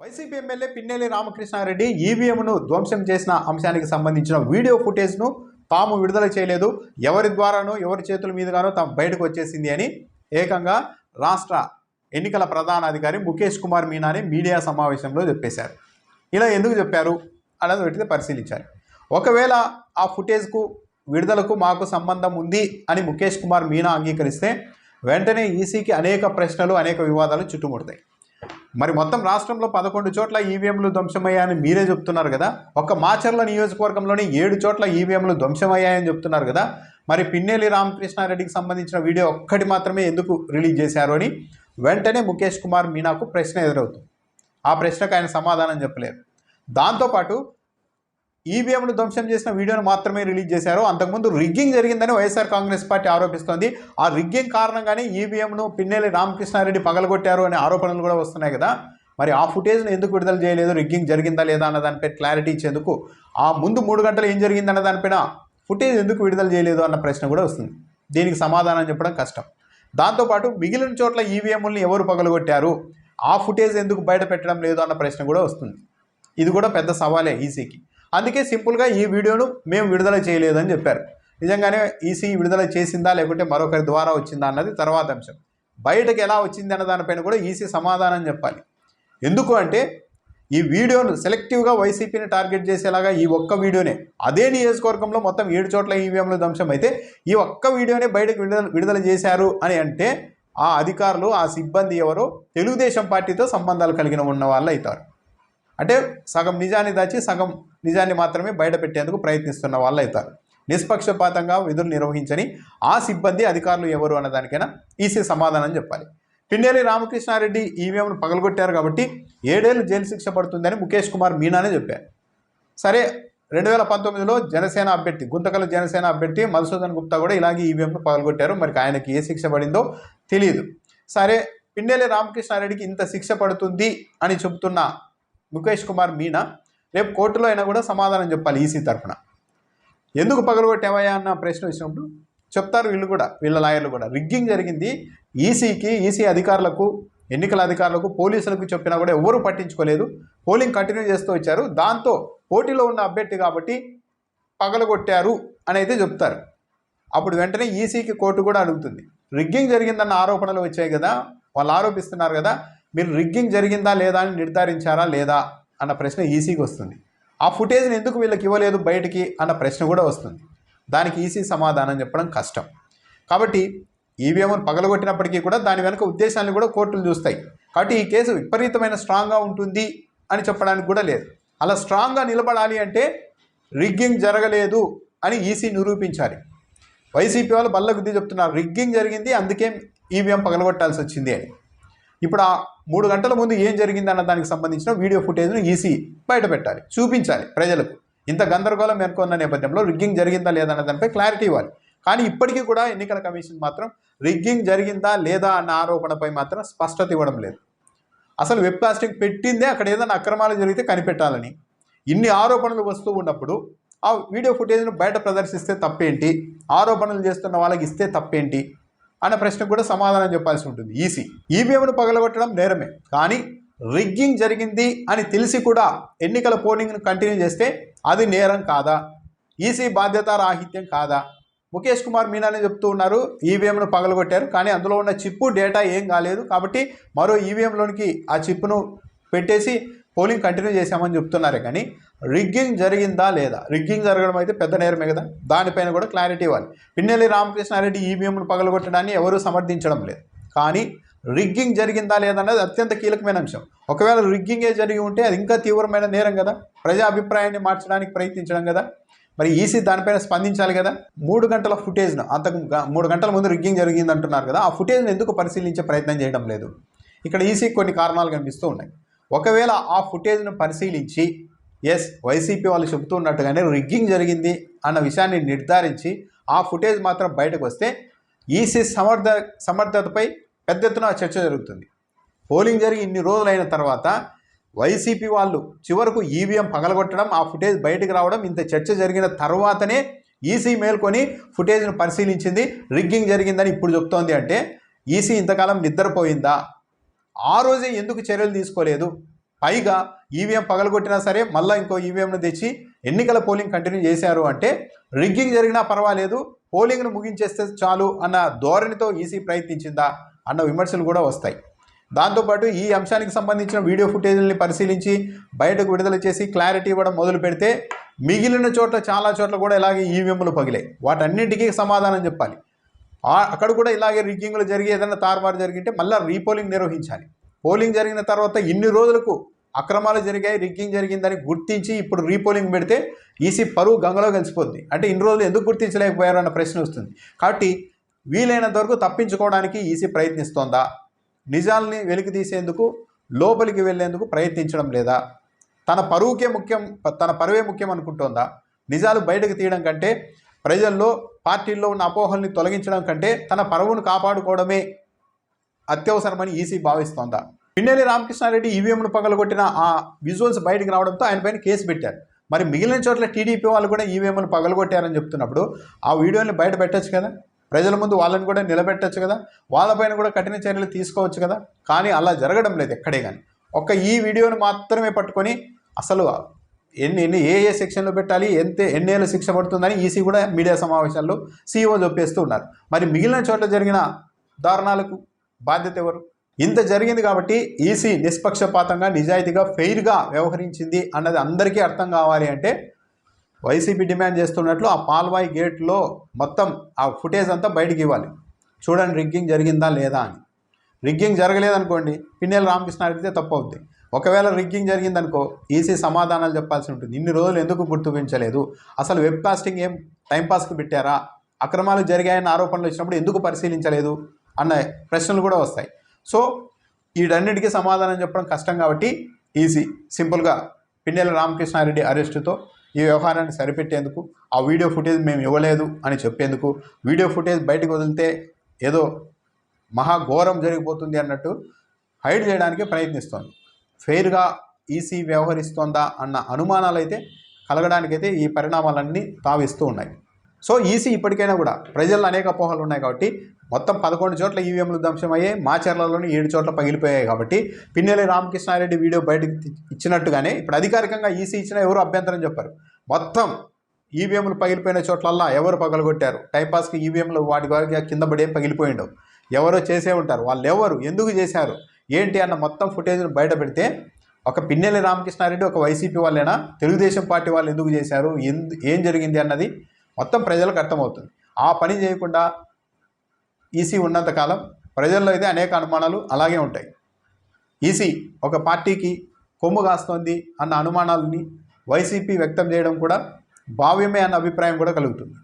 YCP MLA Pinnelli Ramakrishna Reddy ఈవీఎంను ధ్వంసం చేసిన అంశానికి సంబంధించిన వీడియో ఫుటేజ్ను తాము విడుదల చేయలేదు. ఎవరి ద్వారానో ఎవరి చేతుల మీదుగానో తాము బయటకు వచ్చేసింది అని ఏకంగా రాష్ట్ర ఎన్నికల ప్రధాన అధికారి ముఖేష్ కుమార్ మీనాని మీడియా సమావేశంలో చెప్పేశారు. ఇలా ఎందుకు చెప్పారు అన్నది పెట్టితే పరిశీలించాలి. ఒకవేళ ఆ ఫుటేజ్కు విడుదలకు మాకు సంబంధం ఉంది అని ముఖేష్ కుమార్ మీనా అంగీకరిస్తే వెంటనే ఈసీకి అనేక ప్రశ్నలు అనేక వివాదాలు చుట్టుముడతాయి. మరి మొత్తం రాష్ట్రంలో పదకొండు చోట్ల ఈవీఎంలు ధ్వంసమయ్యాయని మీరే చెప్తున్నారు కదా? ఒక్క మాచర్ల నియోజకవర్గంలోని ఏడు చోట్ల ఈవీఎంలు ధ్వంసమయ్యాయని చెప్తున్నారు కదా? మరి పిన్నెల్లి రామకృష్ణారెడ్డికి సంబంధించిన వీడియో ఒక్కటి మాత్రమే ఎందుకు రిలీజ్ చేశారు అని వెంటనే ముఖేష్ కుమార్ మీనాకు ప్రశ్న ఎదురవుతుంది. ఆ ప్రశ్నకు ఆయన సమాధానం చెప్పలేరు. దాంతోపాటు ఈవీఎంను ధ్వంసం చేసిన వీడియోను మాత్రమే రిలీజ్ చేశారు. అంతకుముందు రిగ్గింగ్ జరిగిందని వైఎస్ఆర్ కాంగ్రెస్ పార్టీ ఆరోపిస్తోంది. ఆ రిగ్గింగ్ కారణంగానే ఈవీఎంను పిన్నెల్లి రామకృష్ణారెడ్డి పగలగొట్టారు అనే ఆరోపణలు కూడా వస్తున్నాయి కదా. మరి ఆ ఫుటేజ్ను ఎందుకు విడుదల చేయలేదు? రిగ్గింగ్ జరిగిందా లేదా అన్న దానిపై క్లారిటీ ఇచ్చేందుకు ఆ ముందు మూడు గంటలు ఏం జరిగిందన్న దానిపైన ఫుటేజ్ ఎందుకు విడుదల చేయలేదు అన్న ప్రశ్న కూడా వస్తుంది. దీనికి సమాధానం చెప్పడం కష్టం. దాంతోపాటు మిగిలిన చోట్ల ఈవీఎంలను ఎవరు పగలగొట్టారు? ఆ ఫుటేజ్ ఎందుకు బయట పెట్టడం లేదు అన్న ప్రశ్న కూడా వస్తుంది. ఇది కూడా పెద్ద సవాలే ఈసీకి అందుకే సింపుల్గా ఈ వీడియోను మేము విడుదల చేయలేదని చెప్పారు. నిజంగానే ఈసీ విడుదల చేసిందా లేకుంటే మరొకరి ద్వారా వచ్చిందా అన్నది తర్వాత అంశం. బయటకు ఎలా వచ్చింది అన్న దానిపైన కూడా ఈసీ సమాధానం చెప్పాలి. ఎందుకు అంటే ఈ వీడియోను సెలెక్టివ్గా వైసీపీని టార్గెట్ చేసేలాగా ఈ ఒక్క వీడియోనే అదే నియోజకవర్గంలో మొత్తం ఏడు చోట్ల ఈవీఎంలు ధ్వంసం అయితే ఈ ఒక్క వీడియోనే బయటకు విడుదల విడుదల చేశారు అని అంటే ఆ అధికారులు ఆ సిబ్బంది ఎవరో తెలుగుదేశం పార్టీతో సంబంధాలు కలిగిన ఉన్న వాళ్ళు అవుతారు. అంటే సగం నిజాన్ని దాచి సగం నిజాన్ని మాత్రమే బయట పెట్టేందుకు ప్రయత్నిస్తున్న వాళ్ళు అవుతారు నిష్పక్షపాతంగా విధులు నిర్వహించని ఆ సిబ్బంది అధికారులు ఎవరు అన్న దానికైనా ఈసీ సమాధానం చెప్పాలి. పిన్నెల్లి రామకృష్ణారెడ్డి ఈవీఎంను పగలగొట్టారు కాబట్టి ఏడేళ్ళు జైలు శిక్ష పడుతుందని ముఖేష్ కుమార్ మీనానే చెప్పారు. సరే రెండు వేల పంతొమ్మిదిలో జనసేన అభ్యర్థి గుంతకల జనసేన అభ్యర్థి మధుసూదన్ గుప్తా కూడా ఇలాగే ఈవీఎంను పగలగొట్టారు. మరి ఆయనకి ఏ శిక్ష పడిందో తెలియదు సరే పిండేలి రామకృష్ణారెడ్డికి ఇంత శిక్ష పడుతుంది అని చెబుతున్న ముఖేష్ కుమార్ మీనా రేపు కోర్టులో అయినా కూడా సమాధానం చెప్పాలి ఈసీ తరఫున. ఎందుకు పగలగొట్టేవయ్యా అన్న ప్రశ్న వచ్చినప్పుడు చెప్తారు వీళ్ళు కూడా వీళ్ళ లాయర్లు కూడా. రిగ్గింగ్ జరిగింది ఈసీకి ఈసీ అధికారులకు ఎన్నికల అధికారులకు పోలీసులకు చెప్పినా కూడా ఎవరూ పట్టించుకోలేదు. పోలింగ్ కంటిన్యూ చేస్తూ వచ్చారు. దాంతో పోటీలో ఉన్న అభ్యర్థి కాబట్టి పగలగొట్టారు అని అయితే చెప్తారు. అప్పుడు వెంటనే ఈసీకి కోర్టు కూడా అడుగుతుంది. రిగ్గింగ్ జరిగిందన్న ఆరోపణలు వచ్చాయి కదా వాళ్ళు ఆరోపిస్తున్నారు కదా మీరు రిగ్గింగ్ జరిగిందా లేదా అని నిర్ధారించారా లేదా అన్న ప్రశ్న ఈసీకి వస్తుంది. ఆ ఫుటేజ్ని ఎందుకు వీళ్ళకి ఇవ్వలేదు బయటికి అన్న ప్రశ్న కూడా వస్తుంది. దానికి ఈసీ సమాధానం చెప్పడం కష్టం. కాబట్టి ఈవీఎంను పగలగొట్టినప్పటికీ కూడా దాని వెనుక ఉద్దేశాన్ని కూడా కోర్టులు చూస్తాయి. కాబట్టి ఈ కేసు విపరీతమైన స్ట్రాంగ్గా ఉంటుంది అని చెప్పడానికి కూడా లేదు. అలా స్ట్రాంగ్గా నిలబడాలి అంటే రిగ్గింగ్ జరగలేదు అని ఈసీ నిరూపించాలి. వైసీపీ వాళ్ళు బల్ల గుద్ది చెప్తున్నారు. రిగ్గింగ్ జరిగింది అందుకే ఈవీఎం పగలగొట్టాల్సి వచ్చింది అని. ఇప్పుడు ఆ మూడు గంటల ముందు ఏం జరిగింది అన్న దానికి సంబంధించిన వీడియో ఫుటేజ్ను ఈసీ బయట పెట్టాలి చూపించాలి ప్రజలకు. ఇంత గందరగోళం మేర్కొన్న నేపథ్యంలో రిగ్గింగ్ జరిగిందా లేదా అన్న దానిపై క్లారిటీ ఇవ్వాలి. కానీ ఇప్పటికీ కూడా ఎన్నికల కమిషన్ మాత్రం రిగ్గింగ్ జరిగిందా లేదా అన్న ఆరోపణపై మాత్రం స్పష్టత ఇవ్వడం లేదు. అసలు వెబ్ కాస్టింగ్ పెట్టిందే అక్కడ ఏదైనా అక్రమాలు జరిగితే కనిపెట్టాలని. ఇన్ని ఆరోపణలు వస్తూ ఉన్నప్పుడు ఆ వీడియో ఫుటేజ్ను బయట ప్రదర్శిస్తే తప్పేంటి? ఆరోపణలు చేస్తున్న వాళ్ళకి ఇస్తే తప్పేంటి? అన్న ప్రశ్నకు కూడా సమాధానం చెప్పాల్సి ఉంటుంది. ఈసీ. ఈవీఎంను పగలగొట్టడం నేరమే. కానీ రిగ్గింగ్ జరిగింది అని తెలిసి కూడా ఎన్నికల పోలింగ్ను కంటిన్యూ చేస్తే అది నేరం కాదా? ఈసీ బాధ్యత రాహిత్యం కాదా? ముఖేష్ కుమార్ మీనానే చెప్తూ ఉన్నారు ఈవీఎంను పగలగొట్టారు. కానీ అందులో ఉన్న చిప్పు డేటా ఏం కాలేదు. కాబట్టి మరో ఈవీఎంలోనికి ఆ చిప్ను పెట్టేసి పోలింగ్ కంటిన్యూ చేశామని చెప్తున్నారే కానీ రిగ్గింగ్ జరిగిందా లేదా? రిగ్గింగ్ జరగడం అయితే పెద్ద నేరమే కదా? దానిపైన కూడా క్లారిటీ ఇవ్వాలి. పిన్నెల్లి రామకృష్ణారెడ్డి ఈవీఎంను పగలగొట్టడాన్ని ఎవరూ సమర్థించడం లేదు. కానీ రిగ్గింగ్ జరిగిందా లేదన్నది అత్యంత కీలకమైన అంశం. ఒకవేళ రిగ్గింగే జరిగి ఉంటే అది ఇంకా తీవ్రమైన నేరం కదా? ప్రజా అభిప్రాయాన్ని మార్చడానికి ప్రయత్నించడం కదా? మరి ఈసీ దానిపైన స్పందించాలి కదా? మూడు గంటల ఫుటేజ్ను అంతకు మూడు గంటల ముందు రిగ్గింగ్ జరిగింది అంటున్నారు కదా? ఆ ఫుటేజ్ను ఎందుకు పరిశీలించే ప్రయత్నం చేయడం లేదు? ఇక్కడ ఈసీ కొన్ని కారణాలు కనిపిస్తూ ఉన్నాయి. ఒకవేళ ఆ ఫుటేజ్ను పరిశీలించి ఎస్ వైసీపీ వాళ్ళు చెబుతున్నట్టుగానే రిగ్గింగ్ జరిగింది అన్న విషయాన్ని నిర్ధారించి ఆ ఫుటేజ్ మాత్రం బయటకు వస్తే ఈసీ సమర్థ సమర్థతపై పెద్ద ఎత్తున చర్చ జరుగుతుంది. పోలింగ్ జరిగి ఇన్ని రోజులైన తర్వాత వైసీపీ వాళ్ళు చివరకు ఈవీఎం పగలగొట్టడం ఆ ఫుటేజ్ బయటకు రావడం ఇంత చర్చ జరిగిన తర్వాతనే ఈసీ మేల్కొని ఫుటేజ్ను పరిశీలించింది రిగ్గింగ్ జరిగిందని ఇప్పుడు చెప్తోంది అంటే ఈసీ ఇంతకాలం నిద్రపోయిందా? ఆ రోజే ఎందుకు చర్యలు తీసుకోలేదు? పైగా ఈవీఎం పగలగొట్టినా సరే మళ్ళీ ఇంకో ఈవీఎంను తెచ్చి ఎన్నికల పోలింగ్ కంటిన్యూ చేశారు అంటే రిగ్గింగ్ జరిగినా పర్వాలేదు పోలింగ్ను ముగించేస్తే చాలు అన్న ధోరణితో ఈసీ ప్రయత్నించిందా అన్న విమర్శలు కూడా వస్తాయి. దాంతోపాటు ఈ అంశానికి సంబంధించిన వీడియో ఫుటేజ్ని పరిశీలించి బయటకు విడుదల చేసి క్లారిటీ ఇవ్వడం మొదలు పెడితే మిగిలిన చోట్ల చాలా చోట్ల కూడా ఇలాగే ఈవీఎంలు పగిలాయి. వాటన్నింటికీ సమాధానం చెప్పాలి. అక్కడ కూడా ఇలాగే రిగ్గింగ్లు జరిగి ఏదైనా తారుమారు జరిగింటే మళ్ళీ రీపోలింగ్ నిర్వహించాలి. పోలింగ్ జరిగిన తర్వాత ఇన్ని రోజులకు అక్రమాలు జరిగాయి రిగ్గింగ్ జరిగిందని గుర్తించి ఇప్పుడు రీపోలింగ్ పెడితే ఈసీ పరువు గంగలో కలిసిపోద్ది. అంటే ఇన్ని రోజులు ఎందుకు గుర్తించలేకపోయారు అన్న ప్రశ్న వస్తుంది. కాబట్టి వీలైనంత వరకు తప్పించుకోవడానికి ఈసీ ప్రయత్నిస్తోందా? నిజాల్ని వెలికి తీసేందుకు లోపలికి వెళ్ళేందుకు ప్రయత్నించడం లేదా? తన పరువుకే ముఖ్యం తన పరువే ముఖ్యం అనుకుంటోందా? నిజాలు బయటకు తీయడం కంటే ప్రజల్లో పార్టీల్లో ఉన్న అపోహల్ని తొలగించడం కంటే తన పరువును కాపాడుకోవడమే అత్యవసరమని ఈసీ భావిస్తోందా? పిన్నెల్లి రామకృష్ణారెడ్డి ఈవీఎంను పగలగొట్టిన ఆ విజువల్స్ బయటకు రావడంతో ఆయన పైన కేసు పెట్టారు. మరి మిగిలిన చోట్ల టీడీపీ వాళ్ళు కూడా ఈవీఎంను పగలగొట్టారని చెప్తున్నప్పుడు ఆ వీడియోని బయట పెట్టచ్చు కదా? ప్రజల ముందు వాళ్ళని కూడా నిలబెట్టచ్చు కదా? వాళ్ళపైన కూడా కఠిన చర్యలు తీసుకోవచ్చు కదా? కానీ అలా జరగడం లేదు ఎక్కడే కానీ ఒక్క ఈ వీడియోని మాత్రమే పట్టుకొని అసలు ఎన్ని ఎన్ని ఏ ఏ సెక్షన్లో పెట్టాలి ఎంత ఎన్నేళ్ళు శిక్ష పడుతుందని ఈసీ కూడా మీడియా సమావేశాల్లో సీఈఓ చెప్పేస్తూ ఉన్నారు మరి మిగిలిన చోట్ల జరిగిన దారుణాలకు బాధ్యత ఎవరు? ఇంత జరిగింది కాబట్టి ఈసీ నిష్పక్షపాతంగా నిజాయితీగా ఫెయిర్గా వ్యవహరించింది అన్నది అందరికీ అర్థం కావాలి అంటే వైసీపీ డిమాండ్ చేస్తున్నట్లు ఆ పాల్వాయి గేట్లో మొత్తం ఆ ఫుటేజ్ అంతా బయటికి ఇవ్వాలి. చూడండి రిగ్గింగ్ జరిగిందా లేదా అని. రిగ్గింగ్ జరగలేదనుకోండి పిన్నెల రామకృష్ణ అడిగితే తప్పు అవుద్ది. ఒకవేళ రిగ్గింగ్ జరిగిందనుకో ఈసీ సమాధానాలు చెప్పాల్సి ఉంటుంది. ఇన్ని రోజులు ఎందుకు గుర్తుపించలేదు? అసలు వెబ్ కాస్టింగ్ ఏం టైంపాస్కి పెట్టారా? అక్రమాలు జరిగాయన్న ఆరోపణలు వచ్చినప్పుడు ఎందుకు పరిశీలించలేదు? అన్న ప్రశ్నలు కూడా వస్తాయి. సో వీటన్నిటికీ సమాధానం చెప్పడం కష్టం కాబట్టి ఈసీ సింపుల్గా పిన్నెల రామకృష్ణారెడ్డి అరెస్టుతో ఈ వ్యవహారాన్ని సరిపెట్టేందుకు ఆ వీడియో ఫుటేజ్ మేము ఇవ్వలేదు అని చెప్పేందుకు వీడియో ఫుటేజ్ బయటకు వదిలితే ఏదో మహాఘోరం జరిగిపోతుంది అన్నట్టు హైడ్ చేయడానికి ప్రయత్నిస్తోంది. ఫెయిర్గా ఈసీ వ్యవహరిస్తోందా అన్న అనుమానాలు అయితే కలగడానికైతే ఈ పరిణామాలన్నీ తావిస్తూ ఉన్నాయి. సో ఈసీ ఇప్పటికైనా కూడా ప్రజల్లో అనేక అపోహలు ఉన్నాయి కాబట్టి మొత్తం పదకొండు చోట్ల ఈవీఎంలు ధ్వంసమయ్యాయి మాచర్లలోని ఏడు చోట్ల పగిలిపోయాయి కాబట్టి పిన్నెల్లి రామకృష్ణారెడ్డి వీడియో బయటకు ఇచ్చినట్టుగానే ఇప్పుడు అధికారికంగా ఈసీ ఇచ్చిన ఎవరు అభ్యంతరం చెప్పారు. మొత్తం ఈవీఎంలు పగిలిపోయిన చోట్లల్లా ఎవరు పగలగొట్టారు? టైంపాస్కి ఈవీఎంలు వాటి వారికి కింద పడే పగిలిపోయిండవు ఎవరో చేసే ఉంటారు. వాళ్ళు ఎవరు ఎందుకు చేశారు? ఏంటి అన్న మొత్తం ఫుటేజ్ను బయట పెడితే ఒక పిన్నెల్లి రామకృష్ణారెడ్డి ఒక వైసీపీ వాళ్ళైనా? తెలుగుదేశం పార్టీ వాళ్ళు ఎందుకు చేశారు? ఎందు ఏం జరిగింది అన్నది మొత్తం ప్రజలకు అర్థమవుతుంది. ఆ పని చేయకుండా ఈసీ ఉన్నంతకాలం ప్రజల్లో అయితే అనేక అనుమానాలు అలాగే ఉంటాయి. ఈసీ ఒక పార్టీకి కొమ్ము కాస్తోంది అన్న అనుమానాలని వైసీపీ వ్యక్తం చేయడం కూడా భావ్యమే అన్న అభిప్రాయం కూడా కలుగుతుంది.